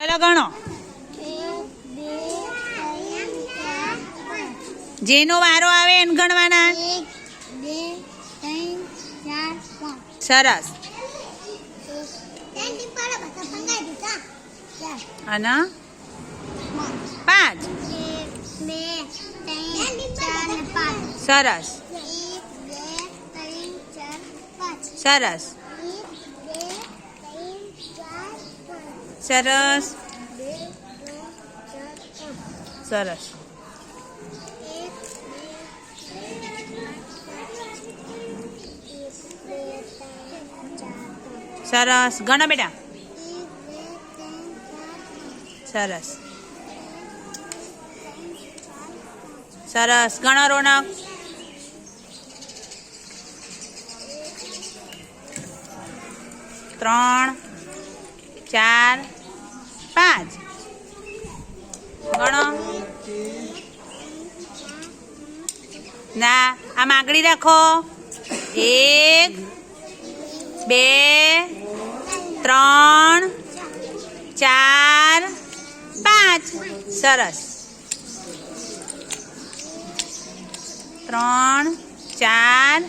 પહેલા ગણો. જેનો વારો આવે એને ગણવાના. સરસ. અને? પાંચ. સરસ. સરસ. સરસ બે ત્રણ ચાર પાંચ સરસ એક બે સરસ ગણો બેટા એક બે ત્રણ ચાર સરસ સરસ ગણો રોનક ત્રણ ચાર પાંચ ગણો ના આમ આગળી રાખો એક બે ત્રણ ચાર પાંચ સરસ ત્રણ ચાર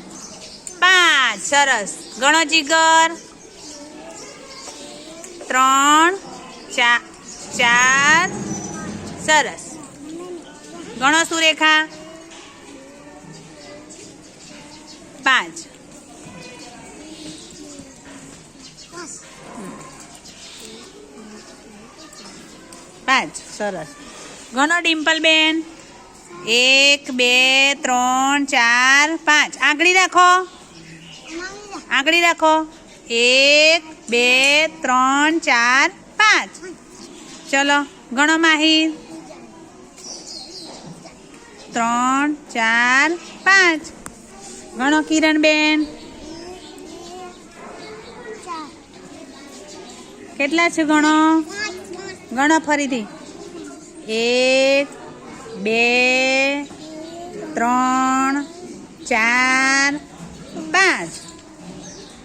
પાંચ સરસ ગણો જીગર ત્રણ ચાર ચાર સરસ ગણો સુરેખા પાંચ પાંચ સરસ ગણો ડિમ્પલ બેન એક બે ત્રણ ચાર પાંચ આંગળી રાખો આંગળી રાખો એક બે ત્રણ ચાર પાંચ. ચલો, ગણો માહિર ત્રણ, ચાર, પાંચ. ગણો કિરણ બેન કેટલા છે ગણો? ગણો ફરીથી. એક, બે, ત્રણ, ચાર, પાંચ.